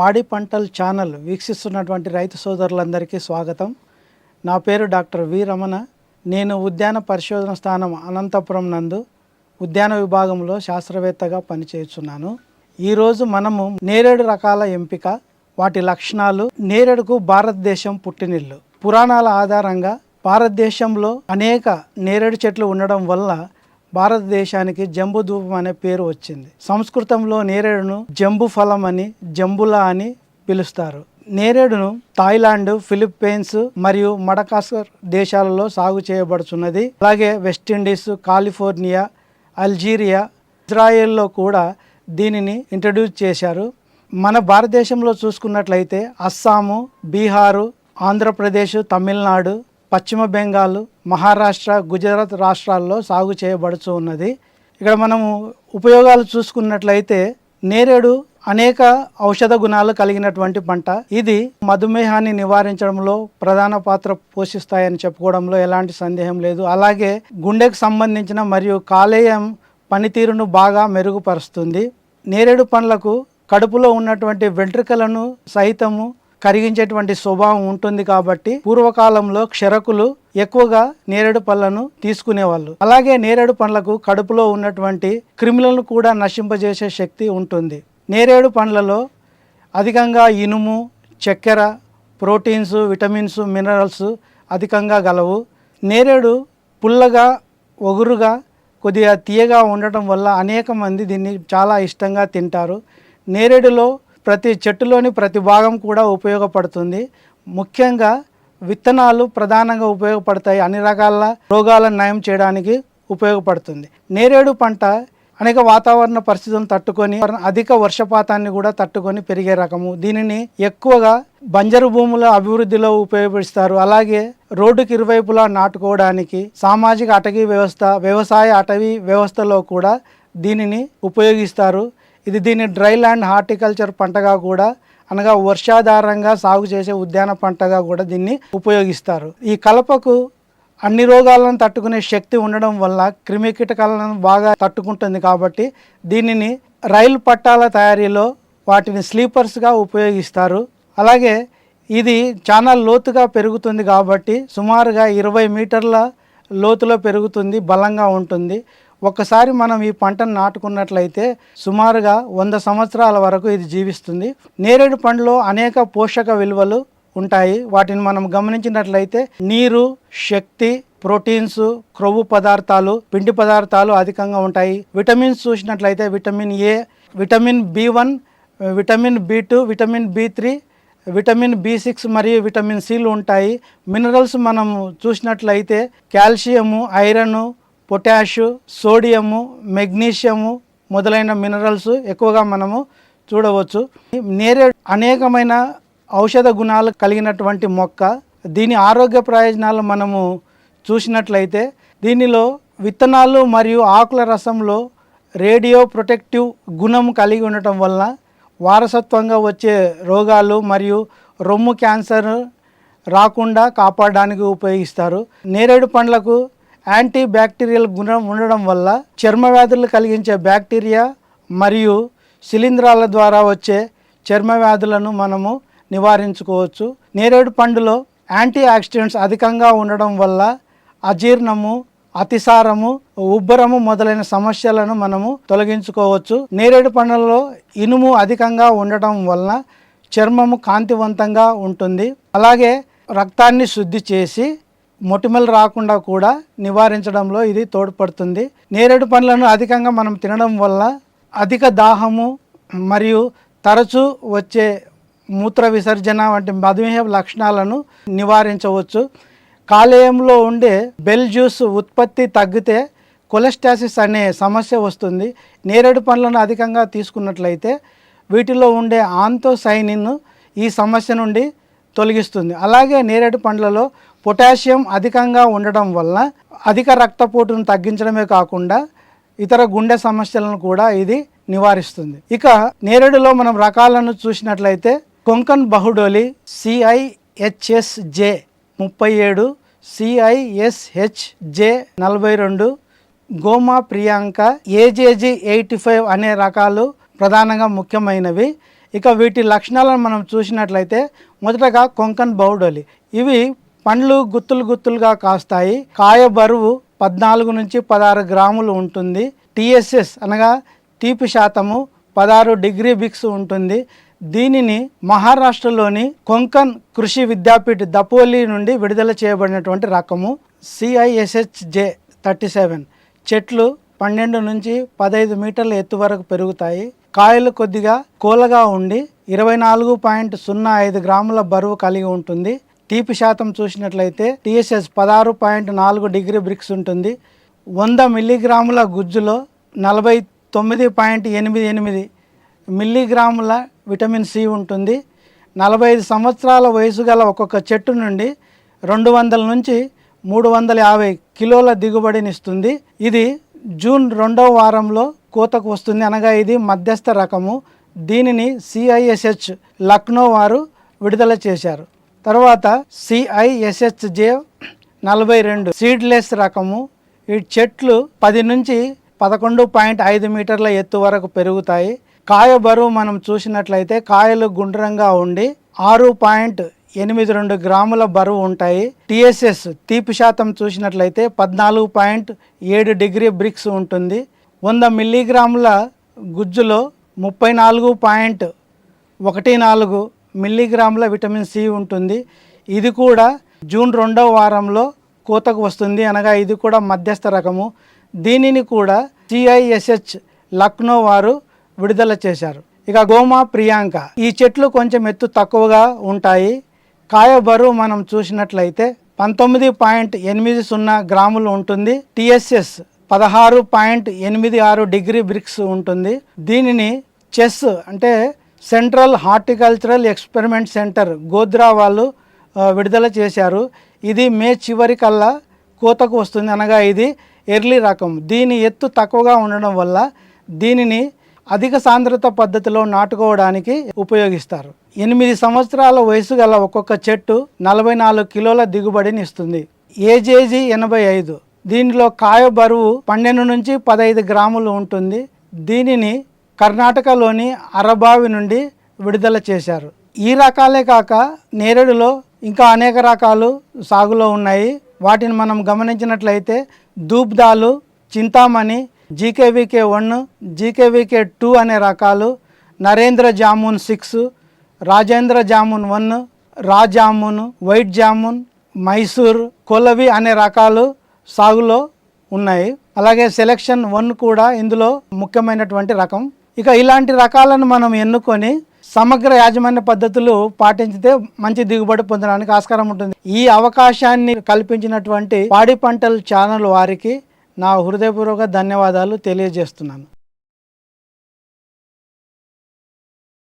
పాడి పంటల ఛానల్ వీక్షిస్తున్నటువంటి రైతు సోదరులందరికీ స్వాగతం. నా పేరు డాక్టర్ వి రమణ. నేను ఉద్యాన పరిశోధన స్థానం అనంతపురం నందు ఉద్యాన విభాగంలో శాస్త్రవేత్తగా పనిచేస్తున్నాను. ఈరోజు మనము నేరేడు రకాల ఎంపిక వాటి లక్షణాలు నేరేడుకు భారతదేశం పుట్టినిల్లు. పురాణాల ఆధారంగా భారతదేశంలో అనేక నేరేడు చెట్లు ఉండడం వల్ల భారతదేశానికి జంబు ధూపం అనే పేరు వచ్చింది. సంస్కృతంలో నేరేడును జంబు ఫలం అని జంబులా అని పిలుస్తారు. నేరేడును థాయిలాండ్ ఫిలిప్పీన్స్ మరియు మడకాస్కర్ దేశాలలో సాగు చేయబడుతున్నది అలాగే వెస్టిండీస్ కాలిఫోర్నియా అల్జీరియా ఇజ్రాయెల్లో కూడా దీనిని ఇంట్రడ్యూస్ చేశారు. మన భారతదేశంలో చూసుకున్నట్లయితే అస్సాము బీహారు ఆంధ్రప్రదేశ్ తమిళనాడు పశ్చిమ బెంగాల్ మహారాష్ట్ర గుజరాత్ రాష్ట్రాల్లో సాగు చేయబడుతూ ఉన్నది. ఇక్కడ మనము ఉపయోగాలు చూసుకున్నట్లయితే నేరేడు అనేక ఔషధ గుణాలు కలిగినటువంటి పంట. ఇది మధుమేహాన్ని నివారించడంలో ప్రధాన పాత్ర పోషిస్తాయని చెప్పుకోవడంలో ఎలాంటి సందేహం లేదు. అలాగే గుండెకు సంబంధించిన మరియు కాలేయం పనితీరును బాగా మెరుగుపరుస్తుంది. నేరేడు పండ్లకు కడుపులో ఉన్నటువంటి వెంట్రుకలను సైతము కరిగించేటువంటి స్వభావం ఉంటుంది కాబట్టి పూర్వకాలంలో క్షరకులు ఎక్కువగా నేరేడు పళ్ళను తీసుకునేవాళ్ళు. అలాగే నేరేడు పండ్లకు కడుపులో ఉన్నటువంటి క్రిములను కూడా నశింపజేసే శక్తి ఉంటుంది. నేరేడు పండ్లలో అధికంగా ఇనుము చక్కెర ప్రోటీన్స్ విటమిన్స్ మినరల్స్ అధికంగా గలవు. నేరేడు పుల్లగా ఒగురుగా కొద్దిగా తీయగా ఉండటం వల్ల అనేక మంది దీన్ని చాలా ఇష్టంగా తింటారు. నేరేడులో ప్రతి చెట్టులోని ప్రతి భాగం కూడా ఉపయోగపడుతుంది. ముఖ్యంగా విత్తనాలు ప్రధానంగా ఉపయోగపడతాయి. అన్ని రకాల రోగాలను నయం చేయడానికి ఉపయోగపడుతుంది. నేరేడు పంట అనేక వాతావరణ పరిస్థితులను తట్టుకొని అధిక వర్షపాతాన్ని కూడా తట్టుకొని పెరిగే రకము. దీనిని ఎక్కువగా బంజరు భూముల అభివృద్ధిలో ఉపయోగిస్తారు. అలాగే రోడ్డుకి ఇరువైపులా నాటుకోవడానికి సామాజిక అటవీ వ్యవస్థ వ్యవసాయ అటవీ వ్యవస్థలో కూడా దీనిని ఉపయోగిస్తారు. ఇది దీన్ని డ్రై ల్యాండ్ హార్టికల్చర్ పంటగా కూడా అనగా వర్షాధారంగా సాగు చేసే ఉద్యాన పంటగా కూడా దీన్ని ఉపయోగిస్తారు. ఈ కలపకు అన్ని రోగాలను తట్టుకునే శక్తి ఉండడం వల్ల క్రిమి కీటకాలను బాగా తట్టుకుంటుంది కాబట్టి దీనిని రైలు పట్టాల తయారీలో వాటిని స్లీపర్స్గా ఉపయోగిస్తారు. అలాగే ఇది చాలా లోతుగా పెరుగుతుంది కాబట్టి సుమారుగా ఇరవై మీటర్ల లోతులో పెరుగుతుంది బలంగా ఉంటుంది. ఒక్కసారి మనం ఈ పంటను నాటుకున్నట్లయితే సుమారుగా వంద సంవత్సరాల వరకు ఇది జీవిస్తుంది. నేరేడు పండులో అనేక పోషక విలువలు ఉంటాయి. వాటిని మనం గమనించినట్లయితే నీరు శక్తి ప్రోటీన్స్ క్రొవ్వు పదార్థాలు పిండి పదార్థాలు అధికంగా ఉంటాయి. విటమిన్స్ చూసినట్లయితే vitamin A vitamin B one vitamin B two vitamin B three vitamin B six మరియు విటమిన్ సిలు ఉంటాయి. మినరల్స్ మనం చూసినట్లయితే calcium iron potash sodium magnesium మొదలైన మినరల్స్ ఎక్కువగా మనము చూడవచ్చు. నేరేడు అనేకమైన ఔషధ గుణాలు కలిగినటువంటి మొక్క. దీని ఆరోగ్య ప్రయోజనాలు మనము చూసినట్లయితే దీనిలో విత్తనాలు మరియు ఆకుల రసంలో రేడియో ప్రొటెక్టివ్ గుణం కలిగి ఉండటం వల్ల వారసత్వంగా వచ్చే రోగాలు మరియు రొమ్ము క్యాన్సర్ రాకుండా కాపాడడానికి ఉపయోగిస్తారు. నేరేడు పండ్లకు యాంటీ బ్యాక్టీరియల్ గుణం ఉండడం వల్ల చర్మ వ్యాధులు కలిగించే బ్యాక్టీరియా మరియు శిలీంధ్రాల ద్వారా వచ్చే చర్మ వ్యాధులను మనము నివారించుకోవచ్చు. నేరేడు పండులో యాంటీ ఆక్సిడెంట్స్ అధికంగా ఉండడం వల్ల అజీర్ణము అతిసారము ఉబ్బరము మొదలైన సమస్యలను మనము తొలగించుకోవచ్చు. నేరేడు పండ్లలో ఇనుము అధికంగా ఉండటం వలన చర్మము కాంతివంతంగా ఉంటుంది. అలాగే రక్తాన్ని శుద్ధి చేసి మొటిమలు రాకుండా కూడా నివారించడంలో ఇది తోడ్పడుతుంది. నేరేడు పండ్లను అధికంగా మనం తినడం వల్ల అధిక దాహము మరియు తరచూ వచ్చే మూత్ర విసర్జన వంటి మధుమేహ లక్షణాలను నివారించవచ్చు. కాలేయంలో ఉండే బెల్ జ్యూస్ ఉత్పత్తి తగ్గితే కొలెస్టాసిస్ అనే సమస్య వస్తుంది. నేరేడు పండ్లను అధికంగా తీసుకున్నట్లయితే వీటిలో ఉండే ఆంతోసైనిన్ ఈ సమస్య నుండి తొలగిస్తుంది. అలాగే నేరేడు పండ్లలో పొటాషియం అధికంగా ఉండడం వల్ల అధిక రక్తపోటును తగ్గించడమే కాకుండా ఇతర గుండె సమస్యలను కూడా ఇది నివారిస్తుంది. ఇక నేరేడులో మనం రకాలను చూసినట్లయితే కొంకన్ బహుడోలి సిఐహెచ్ఎస్జే ముప్పై ఏడు సిఐఎస్హెచ్జే నలభై రెండు Goma Priyanka AJG eighty five అనే రకాలు ప్రధానంగా ముఖ్యమైనవి. ఇక వీటి లక్షణాలను మనం చూసినట్లయితే మొదటగా కొంకన్ బౌడోలి ఇవి పండ్లు గుత్తులు గుత్తులుగా కాస్తాయి. కాయ బరువు పద్నాలుగు నుంచి పదహారు గ్రాములు ఉంటుంది. టిఎస్ఎస్ అనగా తీపి శాతము పదహారు డిగ్రీ బిక్స్ ఉంటుంది. దీనిని మహారాష్ట్రలోని కొంకన్ కృషి విద్యాపీఠ దపోలి నుండి విడుదల చేయబడినటువంటి రకము. CISHJ thirty seven. చెట్లు పన్నెండు నుంచి పదహైదు మీటర్ల ఎత్తు వరకు పెరుగుతాయి. కాయలు కొద్దిగా కోలగా ఉండి ఇరవై నాలుగు పాయింట్ సున్నా ఐదు గ్రాముల బరువు కలిగి ఉంటుంది. టీపీ శాతం చూసినట్లయితే టీఎస్ఎస్ పదహారు పాయింట్ నాలుగు డిగ్రీ బ్రిక్స్ ఉంటుంది. వంద మిల్లీగ్రాముల గుజ్జులో నలభై తొమ్మిది పాయింట్ ఎనిమిది ఎనిమిది మిల్లీగ్రాముల విటమిన్ సి ఉంటుంది. నలభై ఐదు సంవత్సరాల వయసు గల ఒక్కొక్క చెట్టు నుండి రెండు వందల నుంచి మూడు వందల యాభై కిలోల దిగుబడినిస్తుంది ఇది జూన్ రెండవ వారంలో కోతకు వస్తుంది అనగా ఇది మధ్యస్థ రకము. దీనిని సిఐఎస్హెచ్ లక్నో వారు విడుదల చేశారు. తర్వాత సిఐఎస్హెచ్జే నలభై రెండు. సీడ్లెస్ రకము. ఈ చెట్లు పది నుంచి పదకొండు పాయింట్ ఐదు మీటర్ల ఎత్తు వరకు పెరుగుతాయి. కాయ బరువు మనం చూసినట్లయితే కాయలు గుండ్రంగా ఉండి ఆరు పాయింట్ ఎనిమిది రెండు గ్రాముల బరువు ఉంటాయి. టిఎస్ఎస్ తీపి శాతం చూసినట్లయితే పద్నాలుగు పాయింట్ ఏడు డిగ్రీ బ్రిక్స్ ఉంటుంది. వంద మిల్లీగ్రాముల గుజ్జులో ముప్పై నాలుగు పాయింట్ ఒకటి నాలుగు మిల్లీగ్రాముల విటమిన్ సి ఉంటుంది. ఇది కూడా జూన్ రెండవ వారంలో కోతకు వస్తుంది. అనగా ఇది కూడా మధ్యస్థ రకము. దీనిని కూడా సిఐఎస్హెచ్ లక్నో వారు విడుదల చేశారు. ఇక గోమా ప్రియాంక. ఈ చెట్లు కొంచెం ఎత్తు తక్కువగా ఉంటాయి. కాయ బరువు మనం చూసినట్లయితే పంతొమ్మిది పాయింట్ ఎనిమిది సున్నా గ్రాములు ఉంటుంది. టిఎస్ఎస్ పదహారు పాయింట్ ఎనిమిది ఆరు డిగ్రీ బ్రిక్స్ ఉంటుంది. దీనిని చెస్ అంటే central horticultural experiment centre Godhra వాళ్ళు విడుదల చేశారు. ఇది మే చివరి కల్లా కోతకు వస్తుంది అనగా ఇది ఎర్లీ రకం. దీని ఎత్తు తక్కువగా ఉండడం వల్ల దీనిని అధిక సాంద్రత పద్ధతిలో నాటుకోవడానికి ఉపయోగిస్తారు. ఎనిమిది సంవత్సరాల వయసు గల ఒక్కొక్క చెట్టు నలభై నాలుగు కిలోల దిగుబడిని ఇస్తుంది. ఏజేజీ ఎనభై ఐదు. దీనిలో కాయ బరువు పన్నెండు నుంచి పదహైదు గ్రాములు ఉంటుంది. దీనిని కర్ణాటకలోని అరబావి నుండి విడుదల చేశారు. ఈ రకాలే కాక నేరేడులో ఇంకా అనేక రకాలు సాగులో ఉన్నాయి. వాటిని మనం గమనించినట్లయితే దూబ్దాలు Chintamani GKVK one GKVK two అనే రకాలు Narendra jamun six Rajendra jamun one Ra jamun white jamun Mysore కొలవి అనే రకాలు సాగులో ఉన్నాయి. అలాగే సెలక్షన్ వన్ కూడా ఇందులో ముఖ్యమైనటువంటి రకం. ఇక ఇలాంటి రకాలను మనం ఎన్నుకొని సమగ్ర యాజమాన్య పద్ధతులు పాటించితే మంచి దిగుబడి పొందడానికి ఆస్కారం ఉంటుంది. ఈ అవకాశాన్ని కల్పించినటువంటి పాడి పంటల ఛానల్ వారికి నా హృదయపూర్వక ధన్యవాదాలు తెలియజేస్తున్నాను.